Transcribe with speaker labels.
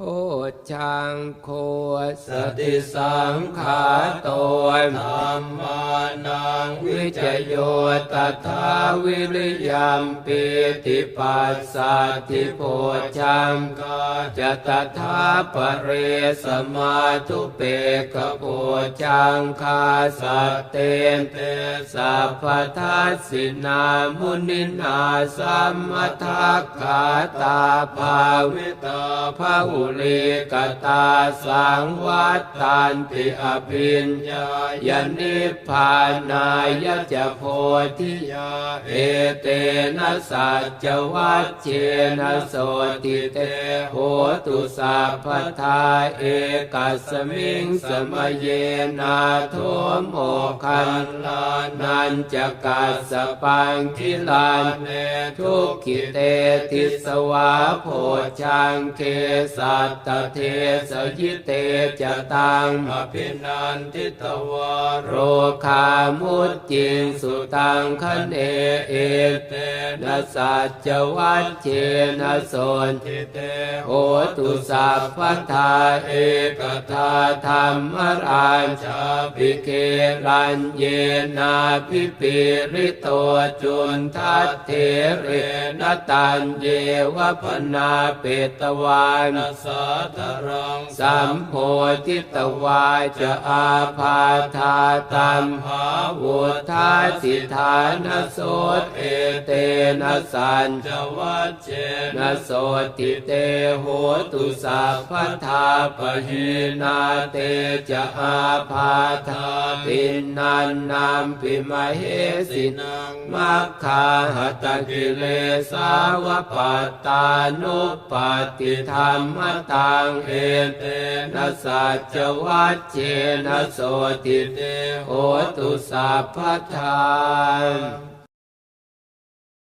Speaker 1: โหชังโค
Speaker 2: สติสังขาโต
Speaker 1: ธ
Speaker 2: ธรรมานังวิจโย
Speaker 1: โยตถาวิริยมปีติปัสสัติโพชัง
Speaker 2: กา
Speaker 1: จะตถาปเรสมาทุเปกโพชังคาสตเตน
Speaker 2: เต
Speaker 1: สัพพทัสสินามุนินาสัมมทักขาตาภาวิ
Speaker 2: วิตา
Speaker 1: พระอุลีกตาสังวัตตันติอภิญญา
Speaker 2: ญายา
Speaker 1: นิพพานายะจะโพธิ
Speaker 2: ยา
Speaker 1: เอเตนะสัจวัชเชนะโสติเตโหตุสัพพทาเอกัสมิงสมเยนาโทโมคันลานันจะกัสสปังคิลาน
Speaker 2: เน
Speaker 1: ทุกขิเตทิสวาโพชังเคสัตตเทสยิเตจะตัง
Speaker 2: อภินันทิตวา
Speaker 1: โรคามุตจิงสุตังคเนเอ
Speaker 2: เอเต
Speaker 1: นะสัจวัชเชนะโสน
Speaker 2: ทิเต
Speaker 1: โหตุสัพพทาเอกทาธรรมราชาภิเกรัญเยนาพิปิริโตจุนทัตเทเรนตันเยวพนาเปตวาน
Speaker 2: สสะทรัง
Speaker 1: สัมโพธิตวาจะอาพาธาตัมหาวุธาสิธานโสตเอเตนะสัญ
Speaker 2: จวัชเช
Speaker 1: นะโสติเตโหตุสัพพทาปหินาเตจะอาพาธาตินันนามปิมเหสินั
Speaker 2: ง
Speaker 1: มัคคาหตกิเลสาวปัตตานุปาติธรรมตังเอเตนะสัจวัตเชนะโสติเตโหตุสัพพทาน